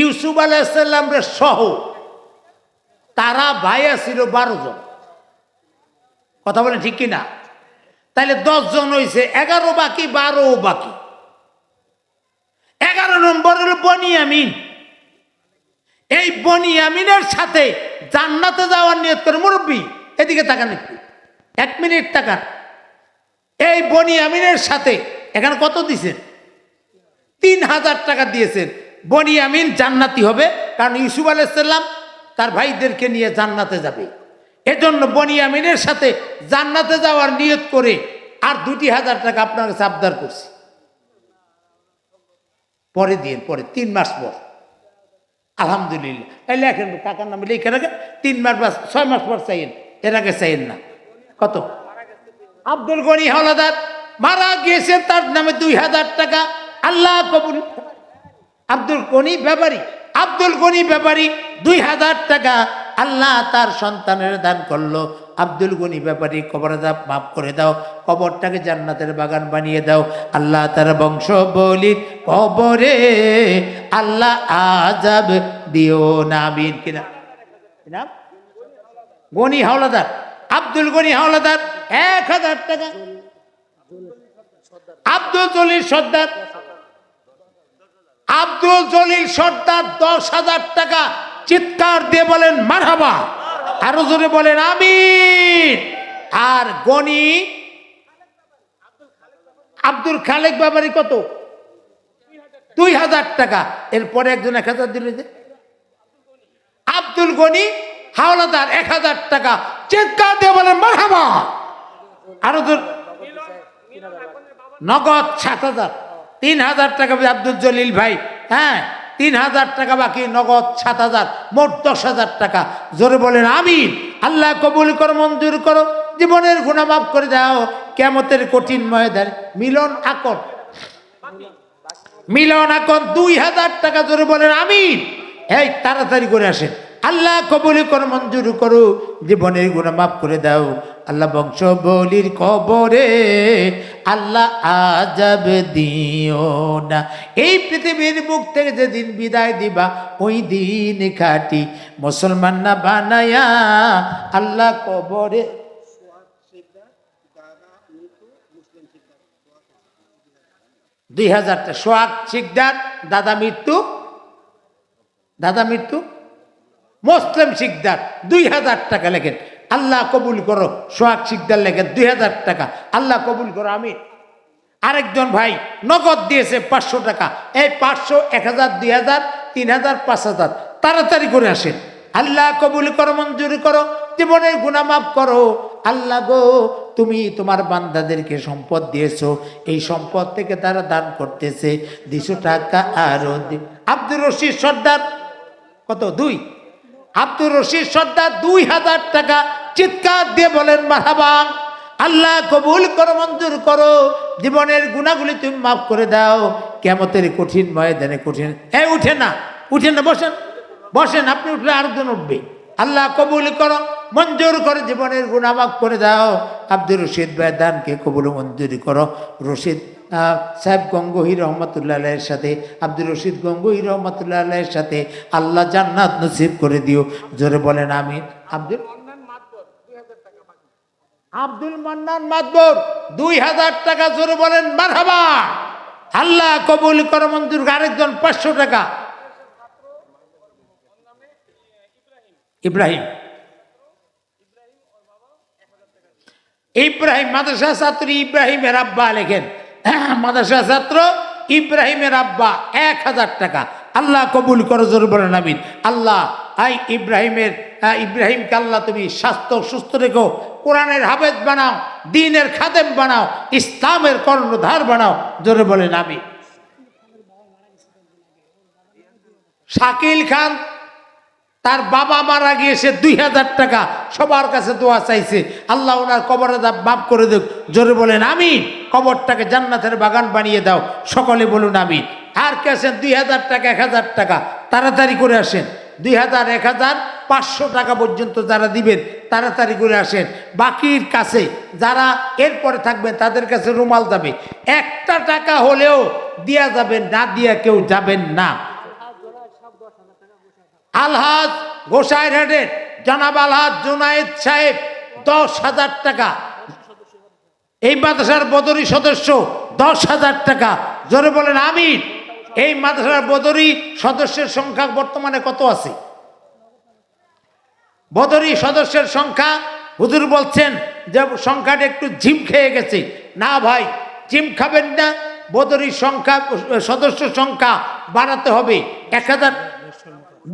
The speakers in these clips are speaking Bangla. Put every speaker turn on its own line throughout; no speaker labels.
ইউসুফ আলাইসাল্লামরে সহ তারা ভাইয়া ছিল বারো জন। কথা বলেন ঠিক কিনা? তাহলে জন হয়েছে এগারো বাকি, বারো বাকি। এগারো নম্বর হলো বনিয়ামিন এই বনিয়ামিনের সাথে জান্নাতে যাওয়ার নিয়ত করে মুরব্বী, এদিকে তাকান একটু। এক মিনিট তাকান। এই বনিয়ামিনের সাথে এখানে কত দিছেন? তিন হাজার টাকা দিয়েছেন। বনিয়ামিন জান্নাতি হবে, কারণ ইউসুফ আলাইসাল্লাম তার ভাইদেরকে নিয়ে জান্নাতে যাবে। এজন্য বনিয়ামিনের সাথে জান্নাতে যাওয়ার নিয়ত করে আর দুটি হাজার টাকা আপনার কাছে আবদার করছি। পরে দিন পরে তিন মাস পর। আলহামদুলিল্লাহ। এই লেখেন, কাকার নামে লিখে রাখেন, তিন মাস বা ছয় মাস পর চাইন এর আগে চাইন না। কত? আব্দুল গনি হলাদার মারা গিয়েছেন তার নামে দুই হাজার টাকা। আল্লাহ কবুল আব্দুল গনি ব্যাপারী। আব্দুল গনি ব্যাপারী দুই হাজার টাকা আল্লাহ তার সন্তানের দান করল। আব্দুল গনি ব্যাপারী কবরে মাফ করে দাও, কবরটাকে জান্নাতের বাগান বানিয়ে দাও। আল্লাহ তার বংশ বলির কবরে আল্লাহ আজাব দিও না কিনা? গনি হাওলাদার। আব্দুল গনি হাওলাদার এক হাজার টাকা। আব্দুল জলিল সর্দার। আব্দুল জলিল সর্দার দশ হাজার টাকা চিৎকার দিয়ে বলেন, মারহাবা। আরও জোরে বলেন, আমিন। আর গনি, আব্দুল খালেক বাবারি কত? দুই হাজার টাকা। এরপরে একজন এক হাজার দিল যে। আব্দুল গনি, হাওলাদার, এক হাজার টাকা। চিৎকার দিয়ে বলেন, মারহাবা। আরও দূর নগদ সাত হাজার। তিন হাজার টাকা আব্দুল জলিল ভাই হ্যাঁ তিন হাজার টাকা বাকি, নগদ সাত হাজার মোট দশ হাজার টাকা। জোরে বলেন, আমিন। আল্লাহ কবুল করো, মঞ্জুর করো, জীবনের গুণা মাফ করে দাও। কেমতের কঠিন ময়দান মিলন আকর। মিলন আকর দুই হাজার টাকা, জোরে বলেন, আমিন। এই, তাড়াতাড়ি করে আসেন। আল্লাহ কবুল করো, মঞ্জুর করো, জীবনের গুণা মাফ করে দাও। আল্লাহ বংশ বলির কবরে, আল্লাহ আজাব দিও না। এই পৃথিবীর মুখ থেকে যেদিন বিদায় দিবা, ওই দিন খাটি মুসলমান না বানায়া আল্লাহ কবরে। দুই হাজারটা সোহাগ শিকদার, দাদা মৃত্যু। দাদা মৃত্যু। মুসলিম শিকদার, দুই হাজার টাকা লেখেন। আল্লাহ কবুল করো। সোহাগ শিকদার লেখেন দুই হাজার টাকা। আল্লাহ কবুল করো আমি আরেকজন ভাই নগদ দিয়েছে পাঁচশো টাকা। এই পাঁচশো, এক হাজার, দুই হাজার, তিন হাজার, পাঁচ হাজার। তাড়াতাড়ি করে আসেন। আল্লাহ কবুল করো, মঞ্জুরি করো জীবনের গুণা মাফ করো। আল্লাহ গো, তুমি তোমার বান্দাদেরকে সম্পদ দিয়েছ। এই সম্পদ থেকে তারা দান করতেছে। দুশো টাকা আরও দি- আব্দুর রশিদ সর্দার, কত? দুই? আব্দুর রশিদ সর্দার, দুই হাজার টাকা চিৎকার দিয়ে বলেন মাহাবা আল্লাহ কবুল করো, মঞ্জুর করো। জীবনের গুণাগুলি তুমি মাফ করে দাও। কেমতের কঠিন ময়দানে কঠিন এই উঠে না উঠে না, বসেন। বসেন, আপনি উঠলে আরেকজন উঠবে। আল্লাহ কবুল করো, মঞ্জুর করে, জীবনের গুণা মাফ করে দাও। আব্দুর রশিদ বেদানকে কবুল মঞ্জুরি করো। রশিদ সাহেব গঙ্গোহী রহমতুল্লাহ আলাইয়ের সাথে, আব্দুর রশিদ গঙ্গোহী রহমতুল্লাহ সাথে আল্লাহ জান্নাত নসিব করে দিও। জোরে বলেন আমি আব্দুল আব্দুল মান্নান মাদবর দুই হাজার টাকা জোরে বলেন, মারহাবা। আল্লাহ কবুল করো মঞ্জুর আরেকজন পাঁচশো টাকা। ইব্রাহিম। ইব্রাহিম মাদ্রাসা ছাত্র, ইব্রাহিমের আব্বা লেখেন। মাদ্রাসা ছাত্র, ইব্রাহিমের আব্বা, এক হাজার টাকা। আল্লাহ কবুল করো, জোর বলেন, আমিন। আল্লাহ, আই ইব্রাহিমের ইব্রাহিমকে আল্লাহ তুমি স্বাস্থ্য সুস্থ রেখো। কোরআনের হাবেদ বানাও, দিনের খাদেম বানাও, ইসলামের কর্ণধার বানাও, জোরে বলেন আমি। শাকিল খান, তার বাবা মারা গিয়েছে দুই হাজার টাকা, সবার কাছে দোয়া চাইছে। আল্লাহ ওনার কবরে মাফ করে দেখ জোরে বলেন আমি কবরটাকে জান্নাতের বাগান বানিয়ে দাও, সকলে বলুন আমি আর কে আছেন? দুই হাজার টাকা, এক হাজার টাকা, তাড়াতাড়ি করে আসেন। দুই হাজার, এক হাজার পাঁচশো টাকা পর্যন্ত যারা দিবেন, তাড়াতাড়ি করে আসেন। বাকির কাছে যারা এরপরে থাকবেন, তাদের কাছে রুমাল যাবে। একটা টাকা হলেও দেয়া যাবে না দিয়া কেউ যাবেন না। আলহাজ গোসাইরহাটের জনাব আলহাজ জুনায়েদ সাহেব, দশ হাজার টাকা। এই মাদ্রাসার বদরি সদস্য, দশ হাজার টাকা। জোরে বলেন আমির এই মাদ্রাসার বদরি সদস্যের সংখ্যা বর্তমানে কত আছে? বদরি সদস্যের সংখ্যা, হুজুর বলছেন যে সংখ্যাটা একটু ঝিম খেয়ে গেছে। না ভাই জিম খাবেন না, বদরি সংখ্যা, সদস্য সংখ্যা বাড়াতে হবে। এক হাজার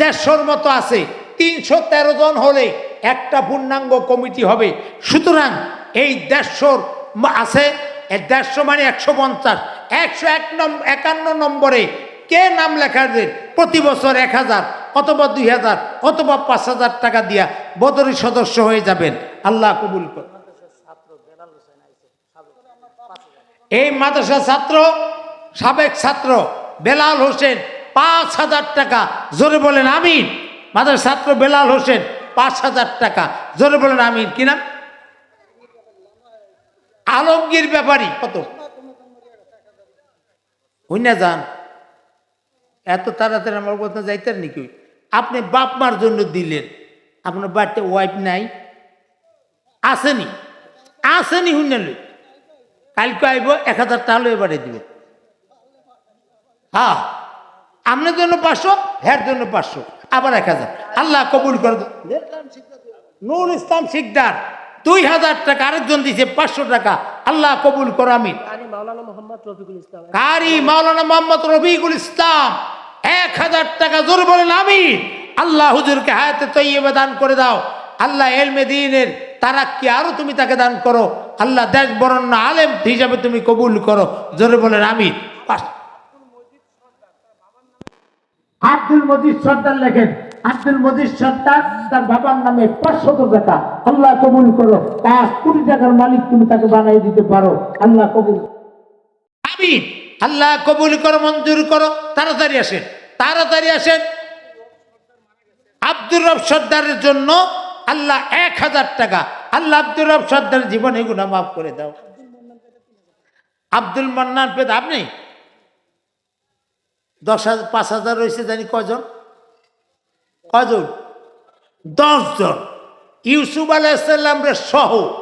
দেড়শোর মতো আছে। তিনশো তেরো জন হলে একটা পূর্ণাঙ্গ কমিটি হবে। সুতরাং এই দেড়শোর আছে দেড়শো মানে একশো পঞ্চাশ। একশো এক নম্বর একান্ন নম্বরে কে নাম লেখা প্রতি বছর এক হাজার। অথবা দুই হাজার, অথবা পাঁচ হাজার টাকা দিয়া বদরি সদস্য হয়ে যাবেন। আল্লাহ কবুল কর এই মাদ্রাসা ছাত্র, সাবেক ছাত্র বেলাল হোসেন, পাঁচ হাজার টাকা। জোরে বলেন আমিন। মাদ্রাসা ছাত্র বেলাল হোসেন, পাঁচ হাজার টাকা। জোরে বলেন আমিন। কি নাম? আলমগীর ব্যাপারী। কত? হইনা যান। এত তাড়াতাড়ি আমার কথা যাইতেন নাকি আপনি বাপ মার জন্য দিলেন। আপনার বাড়িতে ওয়াইফ নাই। আসেনি। আসেনি হুইনালি কালকে আইব এক হাজার টাকা এবারে দিবে হ্যাঁ। আপনার জন্য পাঁচশো হ্যার জন্য পাঁচশো। আবার এক হাজার। আল্লাহ কবুল করে। নুর ইসলাম শিকদার দুই হাজার টাকা আরেকজন দিছে পাঁচশো টাকা। আল্লাহ কবুল করো আমিন।
কারি মাওলানা মোহাম্মদ রফিকুল ইসলাম।
এক হাজার টাকা জোর বলেন আমি আল্লাহ হুজুরকে হায়াতে তৈয়বে দান করে দাও। আল্লাহ এলমে দিনের তারা কি আরও তুমি তাকে দান করো। আল্লাহ দেশ বরণ্য আলেম হিসাবে তুমি কবুল করো। জোরে বলেন আমি আব্দুল মজিদ সর্দার লেখেন আব্দুল মজিদ সর্দার তার বাবার নামে পাঁচশত টাকা আল্লাহ কবুল করো। পাঁচ কোটি টাকার মালিক তুমি তাকে বানাই দিতে পারো। আল্লাহ কবুল আমি আল্লাহ কবুল করো, মঞ্জুর করো, তাড়াতাড়ি আসেন। তাড়াতাড়ি আসেন। আব্দুর রব সর্দারের জন্য আল্লাহ এক হাজার টাকা। আল্লাহ আব্দুর রব সর্দারের জীবন এগুলো মাফ করে দাও। আব্দুল মান্নান পেদ, আপনি? দশ হাজার, পাঁচ হাজার রয়েছে জানি কজন? কজন? দশজন। ইউসুফ আলাইসাল্লাম রে সহ।